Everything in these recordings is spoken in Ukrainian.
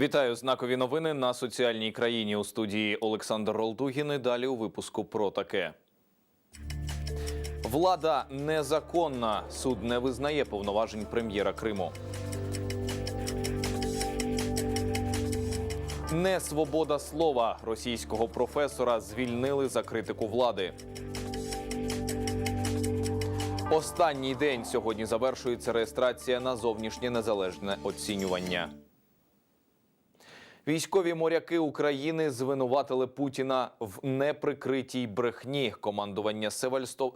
Вітаю знакові новини на соціальній країні у студії Олександр Ролдугін. І Далі у випуску про таке. Влада незаконна. Суд не визнає повноважень прем'єра Криму. Не свобода слова російського професора звільнили за критику влади. Останній день сьогодні завершується реєстрація на зовнішнє незалежне оцінювання. Військові моряки України звинуватили Путіна в неприкритій брехні. Командування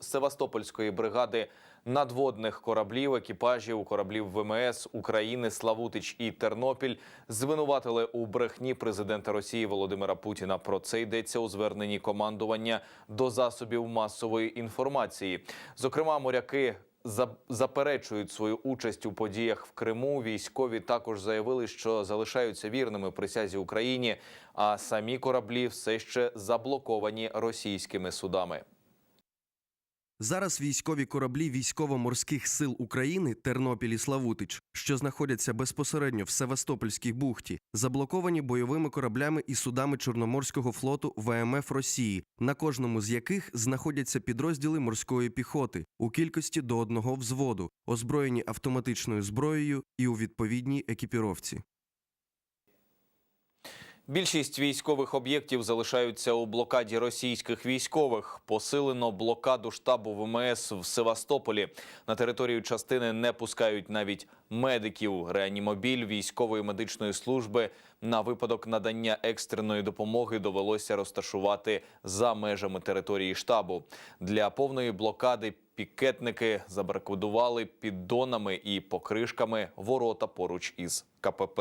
Севастопольської бригади надводних кораблів, екіпажів кораблів ВМС України Славутич і Тернопіль звинуватили у брехні президента Росії Володимира Путіна. Про це йдеться у зверненні командування до засобів масової інформації. Зокрема, моряки заперечують свою участь у подіях в Криму. Військові також заявили, що залишаються вірними присязі Україні, а самі кораблі все ще заблоковані російськими судами. Зараз військові кораблі військово-морських сил України Тернопіль і Славутич, що знаходяться безпосередньо в Севастопольській бухті, заблоковані бойовими кораблями і судами Чорноморського флоту ВМФ Росії, на кожному з яких знаходяться підрозділи морської піхоти у кількості до одного взводу, озброєні автоматичною зброєю і у відповідній екіпіровці. Більшість військових об'єктів залишаються у блокаді російських військових. Посилено блокаду штабу ВМС в Севастополі. На територію частини не пускають навіть медиків. Реанімобіль військової медичної служби на випадок надання екстреної допомоги довелося розташувати за межами території штабу. Для повної блокади пікетники забаркодували піддонами і покришками ворота поруч із КПП.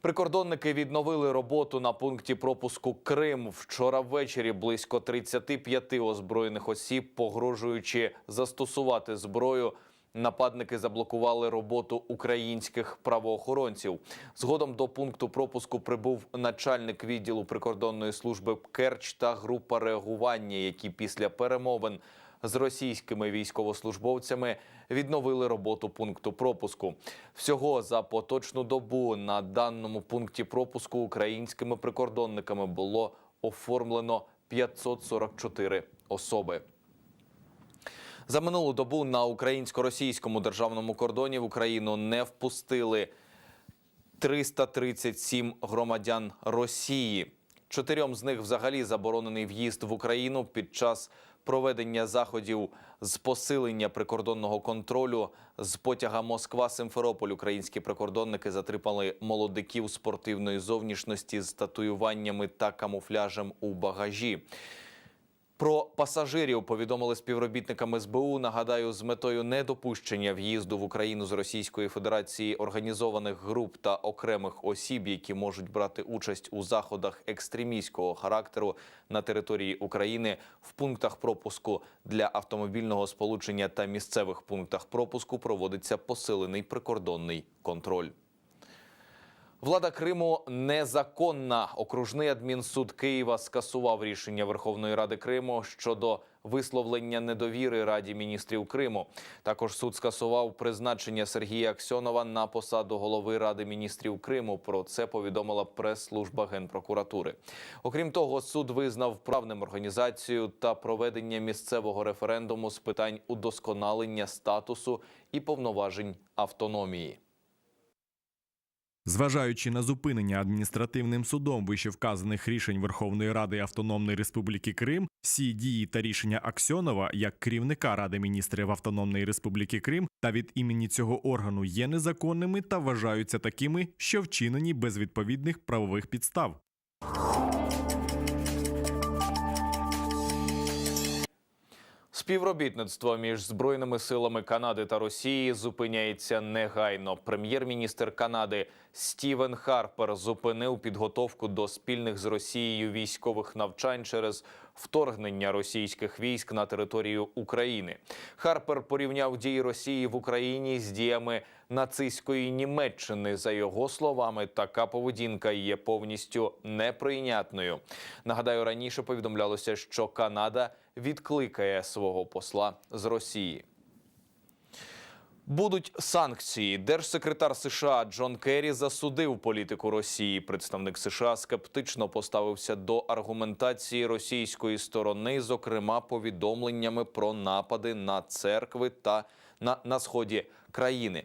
Прикордонники відновили роботу на пункті пропуску Крим. Вчора ввечері близько 35 озброєних осіб, погрожуючи застосувати зброю. Нападники заблокували роботу українських правоохоронців. Згодом до пункту пропуску прибув начальник відділу прикордонної служби Керч та група реагування, які після перемовин з російськими військовослужбовцями відновили роботу пункту пропуску. Всього за поточну добу на даному пункті пропуску українськими прикордонниками було оформлено 544 особи. За минулу добу на українсько-російському державному кордоні в Україну не впустили 337 громадян Росії. Чотирьом з них взагалі заборонений в'їзд в Україну під час проведення заходів з посилення прикордонного контролю з потяга Москва Симферополь. Українські прикордонники затримали молодиків спортивної зовнішності з татуюваннями та камуфляжем у багажі. Про пасажирів повідомили співробітникам СБУ. Нагадаю, з метою недопущення в'їзду в Україну з Російської Федерації організованих груп та окремих осіб, які можуть брати участь у заходах екстремістського характеру на території України в пунктах пропуску для автомобільного сполучення та місцевих пунктах пропуску проводиться посилений прикордонний контроль. Влада Криму незаконна. Окружний адмінсуд Києва скасував рішення Верховної Ради Криму щодо висловлення недовіри Раді міністрів Криму. Також суд скасував призначення Сергія Аксьонова на посаду голови Ради міністрів Криму. Про це повідомила прес-служба генпрокуратури. Окрім того, суд визнав правним організацію та проведення місцевого референдуму з питань удосконалення статусу і повноважень автономії. Зважаючи на зупинення адміністративним судом вищевказаних рішень Верховної Ради Автономної Республіки Крим, всі дії та рішення Аксьонова як керівника Ради міністрів Автономної Республіки Крим та від імені цього органу є незаконними та вважаються такими, що вчинені без відповідних правових підстав. Співробітництво між збройними силами Канади та Росії зупиняється негайно. Прем'єр-міністр Канади Стівен Харпер зупинив підготовку до спільних з Росією військових навчань через вторгнення російських військ на територію України. Харпер порівняв дії Росії в Україні з діями нацистської Німеччини. За його словами, така поведінка є повністю неприйнятною. Нагадаю, раніше повідомлялося, що Канада відкликає свого посла з Росії. Будуть санкції. Держсекретар США Джон Керрі засудив політику Росії. Представник США скептично поставився до аргументації російської сторони, зокрема повідомленнями про напади на церкви та на, на сході країни.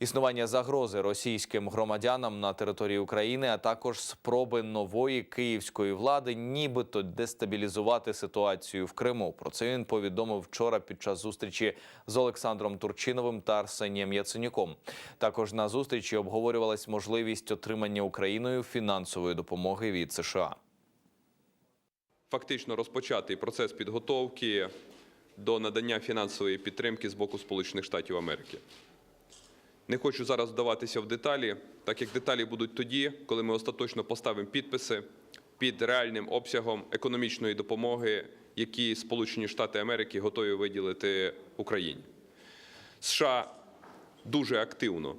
Існування загрози російським громадянам на території України, а також спроби нової київської влади, нібито дестабілізувати ситуацію в Криму. Про це він повідомив вчора під час зустрічі з Олександром Турчиновим та Арсенієм Яценюком. Також на зустрічі обговорювалась можливість отримання Україною фінансової допомоги від США. фактично розпочатий процес підготовки до надання фінансової підтримки з боку Сполучених Штатів Америки. Не хочу зараз вдаватися в деталі, так як деталі будуть тоді, коли ми остаточно поставимо підписи під реальним обсягом економічної допомоги, які Сполучені Штати Америки готові виділити Україні. США дуже активно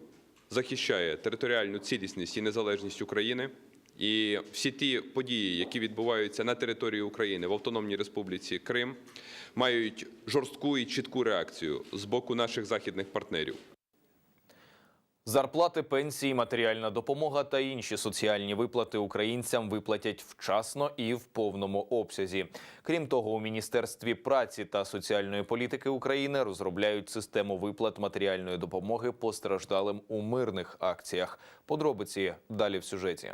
захищає територіальну цілісність і незалежність України. І всі ті події, які відбуваються на території України в Автономній Республіці Крим, мають жорстку і чітку реакцію з боку наших західних партнерів. Зарплати, пенсії, матеріальна допомога та інші соціальні виплати українцям виплатять вчасно і в повному обсязі. Крім того, у міністерстві праці та соціальної політики України розробляють систему виплат матеріальної допомоги постраждалим у мирних акціях. Подробиці далі в сюжеті.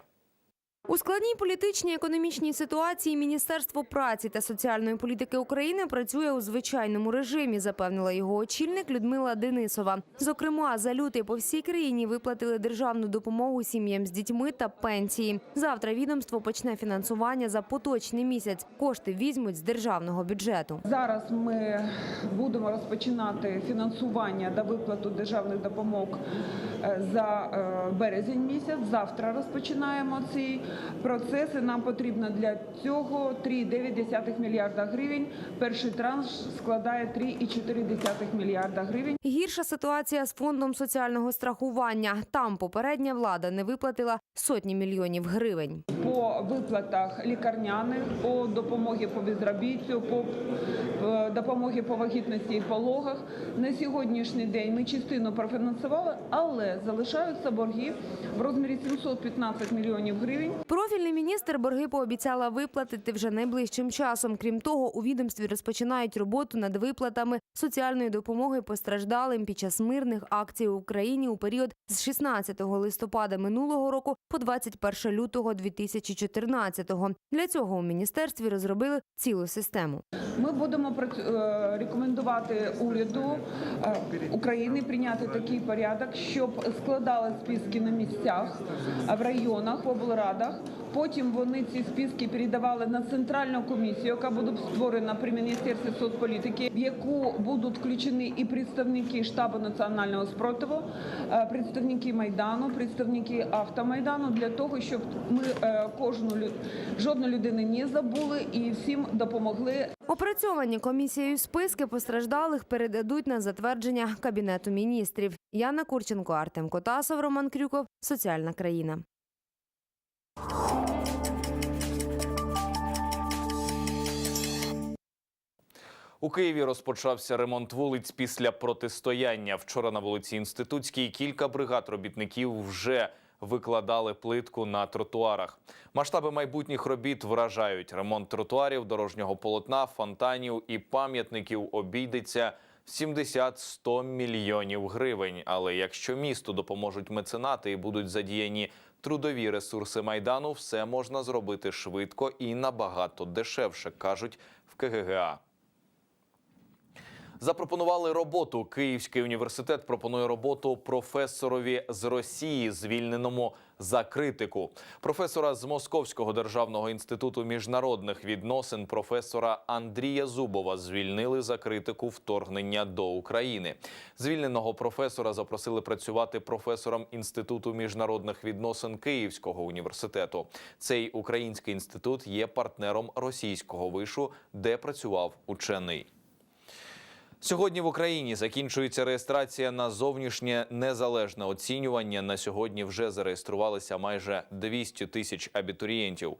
У складній політичній економічній ситуації Міністерство праці та соціальної політики України працює у звичайному режимі, запевнила його очільник Людмила Денисова. Зокрема, за лютий по всій країні виплатили державну допомогу сім'ям з дітьми та пенсії. Завтра відомство почне фінансування за поточний місяць. Кошти візьмуть з державного бюджету. Зараз ми будемо розпочинати фінансування та виплату державних допомог е, за е, березень місяць. Завтра розпочинаємо цей процес. І Нам потрібно для цього 3,9 мільярда гривень. Перший транш складає 3,4 мільярда гривень. Гірша ситуація з фондом соціального страхування. Там попередня влада не виплатила сотні мільйонів гривень. по виплатах лікарняних, по допомогі по безробіттю, по е, допомоги по вагітності і пологах. На сьогоднішній день ми частину профінансували, але залишаються борги в розмірі 715 мільйонів гривень. Por Профільний міністр борги пообіцяла виплатити вже найближчим часом. Крім того, у відомстві розпочинають роботу над виплатами соціальної допомоги постраждалим під час мирних акцій в Україні у період з 16 листопада минулого року по 21 лютого 2014-го. Для цього у міністерстві розробили цілу систему. Ми будемо е, рекомендувати уряду е, України прийняти такий порядок, щоб складали списки на місцях, в районах, в облрадах. Потім вони ці списки передавали на центральну комісію, яка буде створена при міністерстві соцполітики, в яку будуть включені і представники штабу національного спротиву, е, представники майдану, представники автомайдану, для того, щоб ми е, кожну жодну людину не забули і всім допомогли Опрацьовані комісією списки постраждалих передадуть на затвердження Кабінету міністрів. Яна Курченко, Артем Котасов, Роман Крюков. Соціальна країна. У Києві розпочався ремонт вулиць після протистояння. Вчора на вулиці Інститутській кілька бригад робітників вже викладали плитку на тротуарах. Масштаби майбутніх робіт вражають. Ремонт тротуарів, дорожнього полотна, фонтанів і пам'ятників обійдеться в 70-100 мільйонів гривень. Але якщо місту допоможуть меценати і будуть задіяні трудові ресурси майдану, все можна зробити швидко і набагато дешевше, кажуть в КГГА. Запропонували роботу. Київський університет пропонує роботу професорові з Росії, звільненому за критику. Професора з Московського державного інституту міжнародних відносин професора Андрія Зубова звільнили за критику вторгнення до України. Звільненого професора запросили працювати професором інституту міжнародних відносин Київського університету. Цей український інститут є партнером російського вишу, де працював учений. Сьогодні в Україні закінчується реєстрація на зовнішнє незалежне оцінювання. На сьогодні вже зареєструвалися майже 200 тисяч абітурієнтів.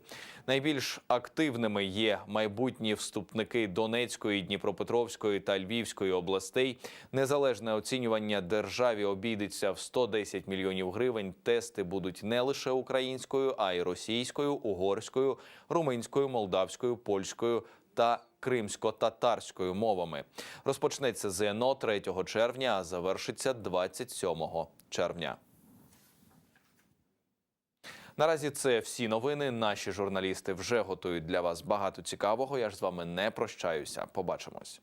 Найбільш активними є майбутні вступники Донецької, Дніпропетровської та Львівської областей. Незалежне оцінювання державі обійдеться в 110 мільйонів гривень. Тести будуть не лише українською, а й російською, угорською, румунською, молдавською, польською та кримсько-татарською мовами. Розпочнеться ЗНО 3 червня, а завершиться 27 червня. Наразі це всі новини. Наші журналісти вже готують для вас багато цікавого. Я ж з вами не прощаюся. Побачимось.